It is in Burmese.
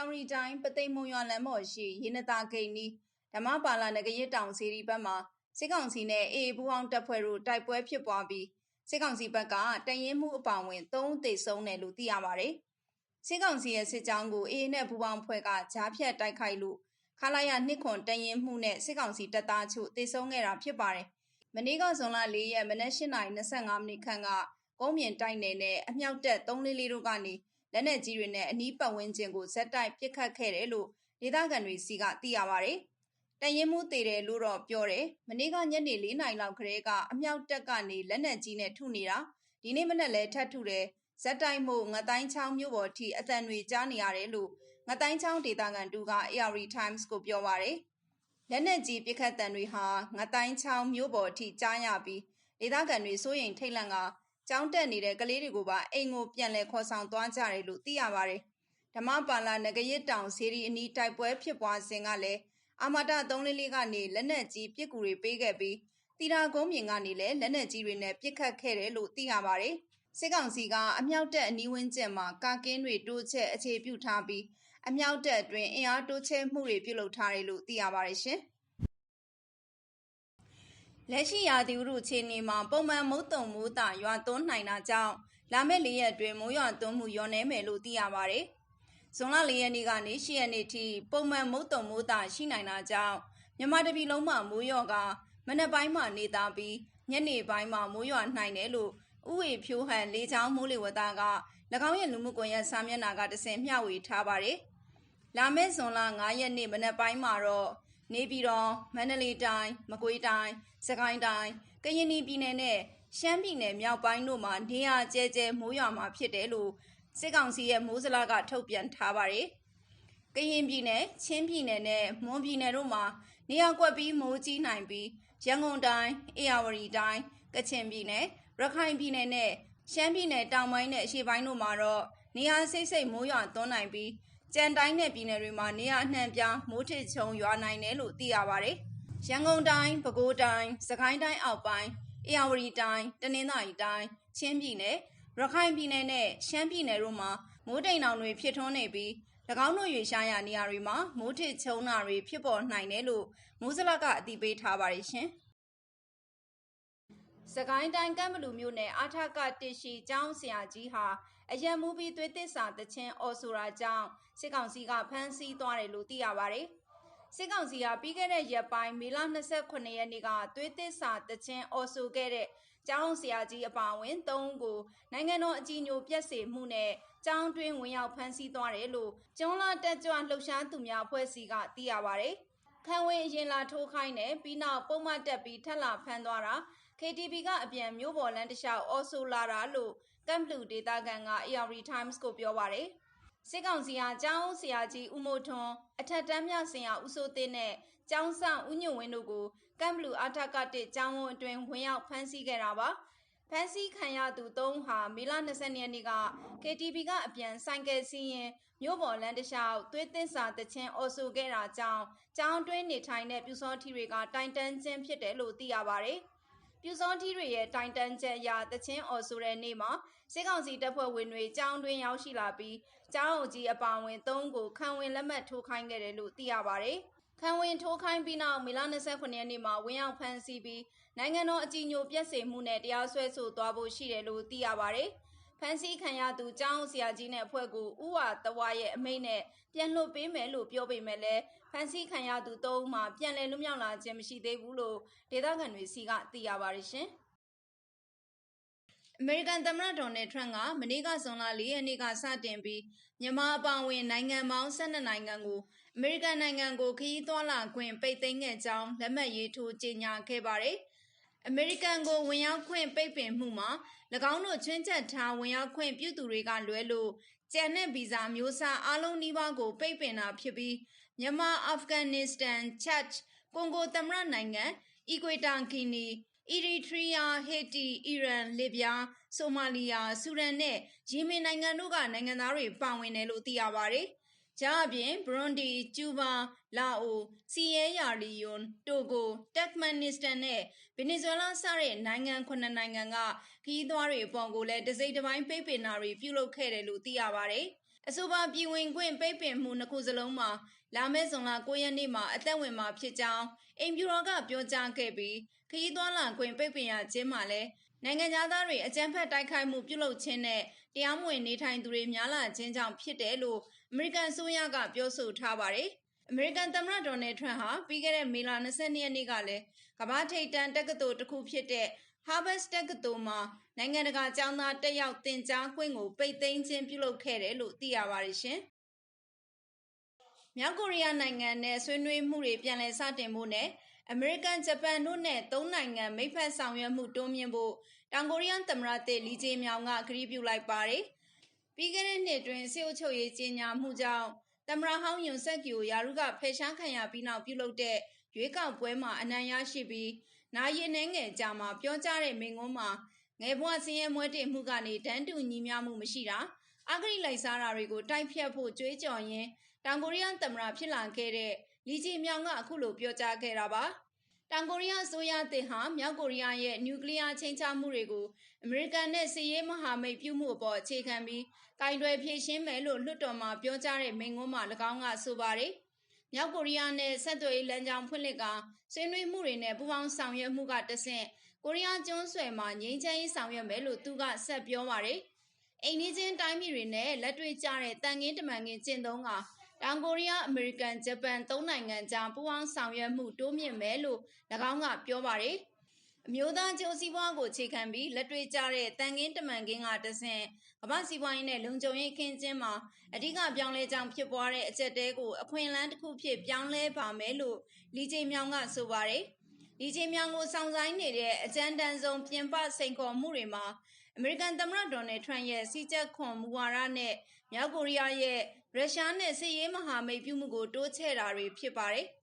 ယောင်ရီတိုင်းပသိမ်မုံရွာလမ်းပေါ်ရှိရေနတာဂိတ်နီးဓမ္မပါလာနဂရစ်တောင်စီရီဘက်မှာစစ်ကောင်စီနဲ့အေအေပူအောင်တပ်ဖွဲ့တို့တိုက်ပွဲဖြစ်ပွားပြီးစစ်ကောင်စီဘက်ကတရင်မှုအပောင်ဝင်3ဦးသေဆုံးတယ်လို့သိရပါတယ်။စစ်ကောင်စီရဲ့စစ်ကြောင်းကိုအေအေနဲ့ပူပေါင်းဖွဲ့ကကြားဖြတ်တိုက်ခိုက်လို့ခလာရနှစ်ခွန်တရင်မှုနဲ့စစ်ကောင်စီတပ်သားချို့သေဆုံးခဲ့တာဖြစ်ပါတယ်။မနေ့ကဇွန်လ၄ရက်မနက်၈:၂၅မိနစ်ခန့်ကကုန်းမြင့်တိုက်နယ်နဲ့အမြောက်တပ်344တို့ကနေ လက်နက်ကြီးတွေနဲ့အနီးပတ်ဝန်းကျင်ကိုဇက်တိုက်ပစ်ခတ်ခဲ့တယ်လို့ဒေသခံတွေစီကသိရပါတယ်။တရင်မှုသေးတယ်လို့တော့ပြောတယ်။မနေ့ကညနေ၄နာရီလောက်ကလေးကအမြောက်တပ်ကနေလက်နက်ကြီးနဲ့ထုနေတာဒီနေ့မနက်လည်းထပ်ထုတယ်ဇက်တိုက်မှုငတိုင်းချောင်းမြို့ပေါ်ထိအတန်တွေကြားနေရတယ်လို့ငတိုင်းချောင်းဒေသခံတူက AR Times ကိုပြောပါတယ်။လက်နက်ကြီးပစ်ခတ်တံတွေဟာငတိုင်းချောင်းမြို့ပေါ်ထိကြားရပြီးဒေသခံတွေစိုးရိမ်ထိတ်လန့်က ကျောင်းတက်နေတဲ့ကလေးတွေကိုပါအိမ်ကိုပြန်လည်ခေါ်ဆောင်သွားကြတယ်လို့သိရပါတယ်။ဓမ္မပါလာနဂရစ်တောင်စီရီအနီးတိုက်ပွဲဖြစ်ပွားစဉ်ကလည်းအာမတာ344ကနေလက်နက်ကြီးပစ်ကူတွေပေးခဲ့ပြီးတီတာကုန်းမြင်ကနေလည်းလက်နက်ကြီးတွေနဲ့ပစ်ခတ်ခဲ့တယ်လို့သိရပါတယ်။စစ်ကောင်စီကအမြောက်တပ်အနီးဝန်းကျင်မှာကာကင်းတွေတိုးချက်အခြေပြုထားပြီးအမြောက်တပ်အတွင်းအင်အားတိုးချဲ့မှုတွေပြုလုပ်ထားတယ်လို့သိရပါတယ်ရှင်။ လက်ရှိရာသီဥတုအခြေအနေမှာပုံမှန်မုတ်တုံမိုးတာရွာသွန်းနိုင်တာကြောင့်လာမယ့်၄ရက်အတွင်းမိုးရွာသွန်းမှုလျော့နည်းမယ်လို့သိရပါတယ်။ဇွန်လ၄ရက်နေ့ကနေ၈ရက်နေ့ထိပုံမှန်မုတ်တုံမိုးတာရှိနိုင်တာကြောင့်မြန်မာတပြည်လုံးမှာမိုးရွာကမနက်ပိုင်းမှာနေသားပြီးညနေပိုင်းမှာမိုးရွာနိုင်တယ်လို့ဥဝေဖြိုးဟန်လေချောင်းမိုးလေဝသက၎င်းရဲ့လူမှုကွန်ရက်စာမျက်နှာကတဆင်မျှဝေထားပါတယ်။လာမယ့်ဇွန်လ9ရက်နေ့မနက်ပိုင်းမှာတော့ နေပြည်တော်မန္တလေးတိုင်းမကွေးတိုင်းစကိုင်းတိုင်းကရင်ပြည်နယ်နဲ့ရှမ်းပြည်နယ်မြောက်ပိုင်းတို့မှာနေရာကျဲကျဲမိုးရွာမှာဖြစ်တယ်လို့စစ်ကောင်စီရဲ့မိုးစလာကထုတ်ပြန်ထားပါတယ်။ကရင်ပြည်နယ်ချင်းပြည်နယ်နဲ့မွန်ပြည်နယ်တို့မှာနေရာကွက်ပြီးမိုးကြီးနိုင်ပြီးရန်ကုန်တိုင်းအေရဝတီတိုင်းကချင်ပြည်နယ်ရခိုင်ပြည်နယ်နဲ့ရှမ်းပြည်နယ်တောင်ပိုင်းနဲ့အရှေ့ပိုင်းတို့မှာတော့နေရာစိတ်စိတ်မိုးရွာသွန်းနိုင်ပြီး ကြံတိုင်းနဲ့ပြည်နယ်တွေမှာနေရာအနှံ့ပြားမိုးထစ်ချုံရွာနိုင်တယ်လို့သိရပါတယ်။ရန်ကုန်တိုင်း၊ပဲခူးတိုင်း၊စကိုင်းတိုင်းအောက်ပိုင်း၊အေရဝတီတိုင်း၊တနင်္သာရီတိုင်း၊ချင်းပြည်နယ်၊ရခိုင်ပြည်နယ်နဲ့ရှမ်းပြည်နယ်တို့မှာမိုးတိမ်တောင်တွေဖြစ်ထွန်းနေပြီး၎င်းတို့ရွေရှားရာနေရာတွေမှာမိုးထစ်ချုံတာတွေဖြစ်ပေါ်နိုင်တယ်လို့မိုးစလကအသိပေးထားပါတယ်ရှင်။ စကိုင်းတိုင်းကမ်းဘလူမြို့နယ်အာထကတရှိကျောင်းဆရာကြီးဟာအယံမူပြီးသွေးသစ္စာတချင်းအော်ဆိုတာကြောင့်စစ်ကောင်စီကဖမ်းဆီးသွားတယ်လို့သိရပါတယ်။စစ်ကောင်စီကပြီးခဲ့တဲ့ရက်ပိုင်းမေလ29ရက်နေ့ကသွေးသစ္စာတချင်းအော်ဆိုခဲ့တဲ့ကျောင်းဆရာကြီးအပါအဝင်၃ဦးကိုနိုင်ငံတော်အကြီးအကျယ်ပြက်စေမှုနဲ့ကျောင်းတွင်းဝင်ရောက်ဖမ်းဆီးသွားတယ်လို့ကျွန်းလာတက်ကြွလှုပ်ရှားသူများအဖွဲ့အစည်းကသိရပါတယ်။ခံဝင်အရင်လာထိုးခိုင်းတယ်ပြီးနောက်ပုံမှန်တက်ပြီးထက်လာဖမ်းသွားတာ KTV ကအပြန်မျိုးပေါ်လန်းတလျှောက်အော်ဆိုလာတာလို့ကမ်ဘလူဒေတာကန်က AR Times ကိုပြောပါတယ်။စစ်ကောင်စီဟာကျောင်းဆရာကြီးဦးမိုးထွန်းအထက်တန်းမြဆရာဦးစိုးသိန်းနဲ့ကျောင်းဆောင်ဦးညွန့်ဝင်းတို့ကိုကမ်ဘလူအာထကတစ်ကျောင်းဝန်းအတွင်းဝင်ရောက်ဖမ်းဆီးခဲ့တာပါ။ဖမ်းဆီးခံရသူ၃ဟာမေလ20ရက်နေ့က KTV ကအပြန်ဆိုင်ကယ်စီးရင်မြို့ပေါ်လမ်းတစ်လျှောက်သွေးသစ္စာတချင်းအော်ဆိုခဲ့တာကြောင့်ကျောင်းတွင်းနေထိုင်တဲ့ပြူစောထီတွေကတိုင်တန်းခြင်းဖြစ်တယ်လို့သိရပါတယ်။ ပြူစောထီးတွေရဲ့တိုင်တန်းချက်အရတချင်းအော်ဆိုတဲ့နေ့မှာစစ်ကောင်စီတပ်ဖွဲ့ဝင်တွေကြောင်းတွင်ရောက်ရှိလာပြီးကျောင်းအုပ်ကြီးအပါဝင်၃ကိုခံဝင်လက်မှတ်ထိုးခိုင်းခဲ့တယ်လို့သိရပါတယ်။ခံဝင်ထိုးခိုင်းပြီးနောက်မေလ29ရက်နေ့မှာဝင်ရောက်ဖမ်းဆီးပြီးနိုင်ငံတော်အကြီးအကျယ်ပြည့်စုံမှုနဲ့တရားစွဲဆိုသွားဖို့ရှိတယ်လို့သိရပါတယ်။ ဖန်စီခံရသူကျောင်းဆရာကြီးနဲ့အဖွဲ့ကိုဥဝတဝရဲ့အမိန့်နဲ့ပြန်လွှတ်ပေးမယ်လို့ပြောပေမဲ့လည်းဖန်စီခံရသူ၃ဦးမှပြန်လည်လွတ်မြောက်လာခြင်းမရှိသေးဘူးလို့ဒေသခံတွေစီကသိရပါတယ်ရှင်။အမေရိကန်သမ္မတဒေါ်နယ်ထရန့်ကမနေ့ကဇွန်လ၄ရက်နေ့ကစတင်ပြီးမြန်မာအပောင်ဝင်နိုင်ငံပေါင်း12နိုင်ငံကိုအမေရိကန်နိုင်ငံကိုခရီးသွားလာခွင့်ပိတ်သိမ်းခဲ့ကြောင်းလက်မှတ်ရေးထိုးကြေညာခဲ့ပါတယ်။ အမေရိကန်ကိုဝင်ရောက်ခွင့်ပိတ်ပင်မှုမှာ၎င်းတို့ချွင်းချက်ထားဝင်ရောက်ခွင့်ပြုသူတွေကလွဲလို့ကျန်တဲ့ဗီဇာမျိုးစားအလုံးနီးပါးကိုပိတ်ပင်တာဖြစ်ပြီးမြန်မာအာဖဂန်နစ္စတန်ချက်ကွန်ဂိုသမ္မတနိုင်ငံအီကွေတာဂီနီအီရီထရီးယားဟေတီအီရန်လစ်ဗျားဆိုမာလီယာဆူဒန်နဲ့ယီမင်နိုင်ငံတို့ကနိုင်ငံသားတွေပါဝင်တယ်လို့သိရပါတယ်။ ကြားအပြင်ဘရွန်ဒီ၊ကျူဘာ၊လာအို၊စီရဲယာလီယွန်၊တိုဂို၊တက်မန်နစ္စတန်နဲ့ဗင်နီဇွဲလားစတဲ့နိုင်ငံခုနှစ်နိုင်ငံကခီးသွားတွေအပေါ်ကိုလည်းတစိမ့်တစ်ပိုင်းပိတ်ပင်တာတွေပြုလုပ်ခဲ့တယ်လို့သိရပါတယ်အဆိုပါပြည်ဝင်ခွင့်ပိတ်ပင်မှုနှစ်ခုစလုံးမှာလာမယ့်ဇွန်လ9ရက်နေ့မှာအသက်ဝင်မှာဖြစ်ကြောင်းအိမ်ဖြူတော်ကပြောကြားခဲ့ပြီးခရီးသွားလာခွင့်ပိတ်ပင်ရခြင်းမှာလည်းနိုင်ငံသားတွေအကြမ်းဖက်တိုက်ခိုက်မှုပြုလုပ်ခြင်းနဲ့တရားမဝင်နေထိုင်သူတွေများလာခြင်းကြောင့်ဖြစ်တယ်လို့ အမေရိကန်ဆိုရကပြောဆိုထားပါတယ်။အမေရိကန်သမ္မတဒေါ်နယ်ထရန့်ဟာပြီးခဲ့တဲ့မေလ22ရက်နေ့ကလည်းကမ္ဘာထိပ်တန်းတက္ကသိုလ်တစ်ခုဖြစ်တဲ့ Harvard တက္ကသိုလ်မှာနိုင်ငံတကာကျောင်းသားတက်ရောက်သင်ကြားခွင့်ကိုပိတ်သိမ်းခြင်းပြုလုပ်ခဲ့တယ်လို့သိရပါတယ်ရှင်။မြောက်ကိုရီးယားနိုင်ငံနဲ့ဆွေးနွေးမှုတွေပြန်လည်စတင်ဖို့နဲ့အမေရိကန်ဂျပန်တို့နဲ့သုံးနိုင်ငံမိတ်ဖက်ဆောင်ရွက်မှုတိုးမြှင့်ဖို့တောင်ကိုရီးယားသမ္မတသစ်လီဂျေမြောင်ကကတိပြုလိုက်ပါတယ်။ ပြီးခဲ့တဲ့နှစ်တွင်စစ်အုပ်ချုပ်ရေးကြီးညာမှုကြောင့်သမ္မတဟောင်းယွန်ဆက်ကီကိုယာရုကဖယ်ရှားခံရပြီးနောက်ပြုလုပ်တဲ့ရွေးကောက်ပွဲမှာအနိုင်ရရှိပြီးနာရီနှဲငယ်ကြာမှာပြောကြားတဲ့မိန့်ခွန်းမှာငယ်ဘဝစင်းရဲမွဲတေမှုကနေတန်းတူညီမျှမှုမရှိတာအဂရိလိုက်စားတာတွေကိုတိုက်ဖြတ်ဖို့ကြွေးကြော်ရင်းတောင်ကိုရီးယားသမ္မတဖြစ်လာခဲ့တဲ့လီဂျီမြောင်ကအခုလိုပြောကြားခဲ့တာပါ တောင်ကိုရီးယားအစိုးရသစ်ဟာမြောက်ကိုရီးယားရဲ့နျူကလ িয়ার ချိန်ချမှုတွေကိုအမေရိကန်နဲ့စစ်ရေးမဟာမိတ်ပြုမှုအပေါ်အခြေခံပြီးကင်တွယ်ဖြည့်ရှင်းမယ်လို့လွှတ်တော်မှာပြောကြားတဲ့မိန့်ခွန်းမှာ၎င်းကဆိုပါတယ်။မြောက်ကိုရီးယားနဲ့ဆက်သွယ်ရေးလမ်းကြောင်းဖွင့်လှစ်ကဆွေးနွေးမှုတွေနဲ့ပူးပေါင်းဆောင်ရွက်မှုကတဆင့်ကိုရီးယားကျွန်းဆွယ်မှာငြိမ်းချမ်းရေးဆောင်ရွက်မယ်လို့သူကဆက်ပြောပါတယ်။အိမ်နီးချင်းတိုင်းပြည်တွေနဲ့လက်တွေ့ကျတဲ့တန်ငင်းတမန်ငင်းကျင့်သုံးက တောင်ကိုရီးယား အမေရိကန် ဂျပန်သုံးနိုင်ငံကြား ပူးပေါင်းဆောင်ရွက်မှု တိုးမြင့်မယ်လို့၎င်းက ပြောပါတယ်။အမျိုးသားကျိုးစည်းပွားကိုခြေခံပြီး လက်တွေ့ကျတဲ့တန်ကင်းတမန်ကင်းကတဆင့် ကမ္ဘာစီးပွားရေးနဲ့ လုံခြုံရေးခင်းကျင်းမှာ အဓိကပြောင်းလဲကြောင်း ဖြစ်ပွားတဲ့ အကြက်တဲကို အခွင့်အလမ်းတစ်ခုဖြစ် ပြောင်းလဲပါမယ်လို့လီဂျေမြောင်ကဆိုပါတယ်။ လီဂျေမြောင်ကိုစောင့်ဆိုင်နေတဲ့အကြမ်းတမ်းဆုံးပြင်ပစိန်ခေါ်မှုတွေမှာအမေရိကန်သမ္မတဒေါ်နယ်ထရန့်ရဲ့စီချက်ခွန်မူဝါဒနဲ့မြောက်ကိုရီးယားရဲ့ရုရှားနဲ့စစ်ရေးမဟာမိတ်ပြုမှုကိုတိုးချဲ့တာတွေဖြစ်ပါတယ်။